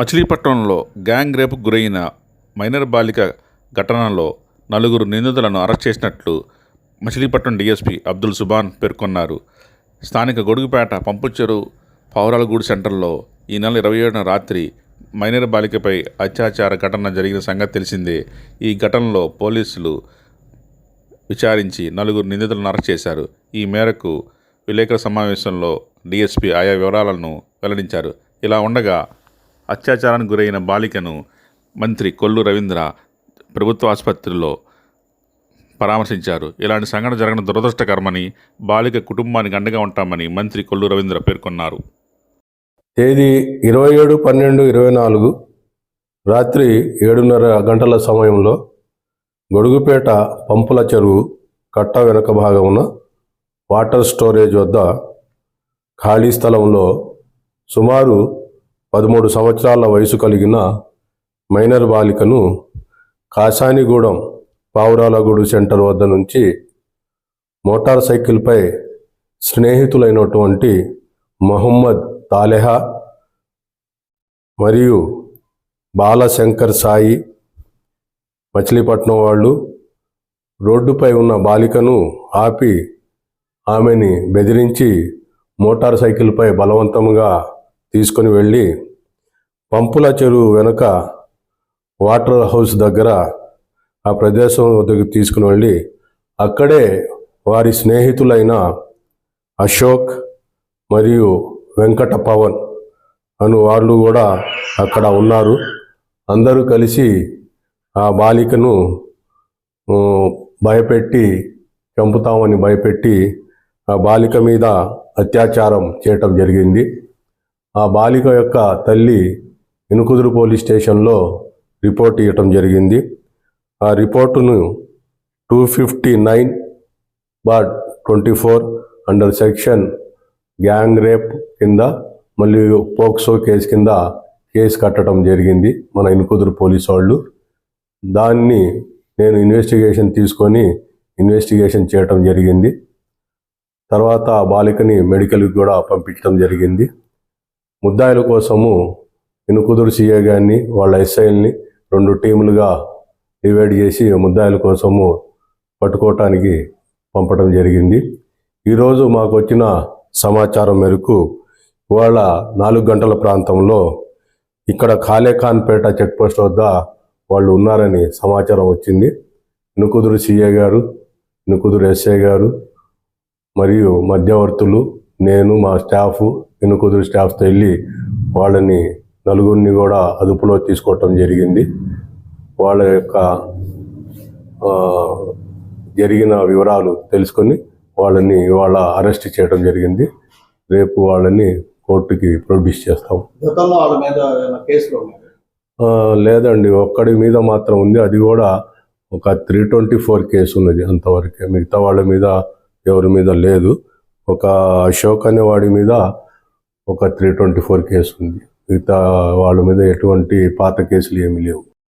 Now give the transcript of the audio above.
మచిలీపట్నంలో గ్యాంగ్ రేపుకు గురైన మైనర్ బాలిక ఘటనలో నలుగురు నిందితులను అరెస్ట్ చేసినట్లు మచిలీపట్నం డీఎస్పీ అబ్దుల్ సుబాన్ పేర్కొన్నారు. స్థానిక గొడుగుపేట పంపుచెరు పౌరాలగూడు సెంటర్లో ఈ నెల ఇరవై ఏడున రాత్రి మైనర్ బాలికపై అత్యాచార ఘటన జరిగిన సంగతి తెలిసిందే. ఈ ఘటనలో పోలీసులు విచారించి నలుగురు నిందితులను అరెస్ట్ చేశారు. ఈ మేరకు విలేకరుల సమావేశంలో డీఎస్పీ ఆయా వివరాలను వెల్లడించారు. ఇలా ఉండగా అత్యాచారానికి గురైన బాలికను మంత్రి కొల్లు రవీంద్ర ప్రభుత్వ ఆసుపత్రిలో పరామర్శించారు. ఇలాంటి సంఘటన జరగడం దురదృష్టకరమని బాలిక కుటుంబానికి అండగా ఉంటామని మంత్రి కొల్లు రవీంద్ర పేర్కొన్నారు. తేదీ ఇరవై ఏడు పన్నెండు ఇరవై నాలుగు రాత్రి ఏడున్నర గంటల సమయంలో గొడుగుపేట పంపుల చెరువు కట్ట వెనుక భాగమున వాటర్ స్టోరేజ్ వద్ద ఖాళీ స్థలంలో సుమారు పదమూడు సంవత్సరాల వయసు కలిగిన మైనర్ బాలికను కాశానిగూడెం పావురాలగూడు సెంటర్ వద్ద నుంచి మోటార్ సైకిల్పై స్నేహితులైనటువంటి మహమ్మద్ తాలెహా మరియు బాలశంకర్ సాయి మచిలీపట్నం వాళ్ళు రోడ్డుపై ఉన్న బాలికను ఆపి ఆమెని బెదిరించి మోటార్ సైకిల్పై బలవంతంగా తీసుకొని వెళ్ళి పంపుల చెరువు వెనుక వాటర్ హౌస్ దగ్గర ఆ ప్రదేశం దగ్గర తీసుకుని వెళ్ళి అక్కడే వారి స్నేహితులైన అశోక్ మరియు వెంకట పవన్ అను వాళ్ళు కూడా అక్కడ ఉన్నారు. అందరూ కలిసి ఆ బాలికను భయపెట్టి చంపుతామని భయపెట్టి ఆ బాలిక మీద అత్యాచారం చేయటం జరిగింది. ఆ బాలిక యొక్క తల్లి ఇనుకుదురు పోలీస్ స్టేషన్లో రిపోర్ట్ ఇవ్వటం జరిగింది. ఆ రిపోర్టును two fifty nine bar twenty four under section gang rape కింద మళ్ళీ పోక్సో కేసు కింద కేసు కట్టడం జరిగింది మన ఇనుకుదురు పోలీస్ వాళ్ళు. దాన్ని నేను ఇన్వెస్టిగేషన్ తీసుకొని ఇన్వెస్టిగేషన్ చేయటం జరిగింది. తర్వాత ఆ బాలికని మెడికల్కి కూడా పంపించడం జరిగింది. ముద్దాయిల కోసము ఇనుకుదురు సీఏ గారిని వాళ్ళ ఎస్ఐల్ని రెండు టీములుగా డివైడ్ చేసి ముద్దాయిల కోసము పట్టుకోవటానికి పంపడం జరిగింది. ఈరోజు మాకు వచ్చిన సమాచారం మేరకు ఇవాళ నాలుగు గంటల ప్రాంతంలో ఇక్కడ కాలేఖాన్పేట చెక్పోస్ట్ వద్ద వాళ్ళు ఉన్నారని సమాచారం వచ్చింది. ఇనుకుదురు సీఏ గారు ఇనుకుదురు ఎస్ఐ గారు మరియు మధ్యవర్తులు నేను మా స్టాఫ్ ఇనుకుదురు స్టాఫ్తో వెళ్ళి వాళ్ళని నలుగురిని కూడా అదుపులో తీసుకోవటం జరిగింది. వాళ్ళ యొక్క జరిగిన వివరాలు తెలుసుకొని వాళ్ళని ఇవాళ అరెస్ట్ చేయడం జరిగింది. రేపు వాళ్ళని కోర్టుకి ప్రొడ్యూస్ చేస్తాం. వాళ్ళ లేదండి. ఒక్కడి మీద మాత్రం ఉంది. అది కూడా ఒక త్రీ ట్వంటీ ఫోర్ కేసు ఉన్నది అంతవరకే. మిగతా వాళ్ళ మీద ఎవరి మీద లేదు. ఒక అశోక్ అనే వాడి మీద ఒక త్రీ ట్వంటీ ఫోర్ కేసు ఉంది మిగతా వాళ్ళ మీద ఎటువంటి పాత కేసులు ఏమీ లేవు.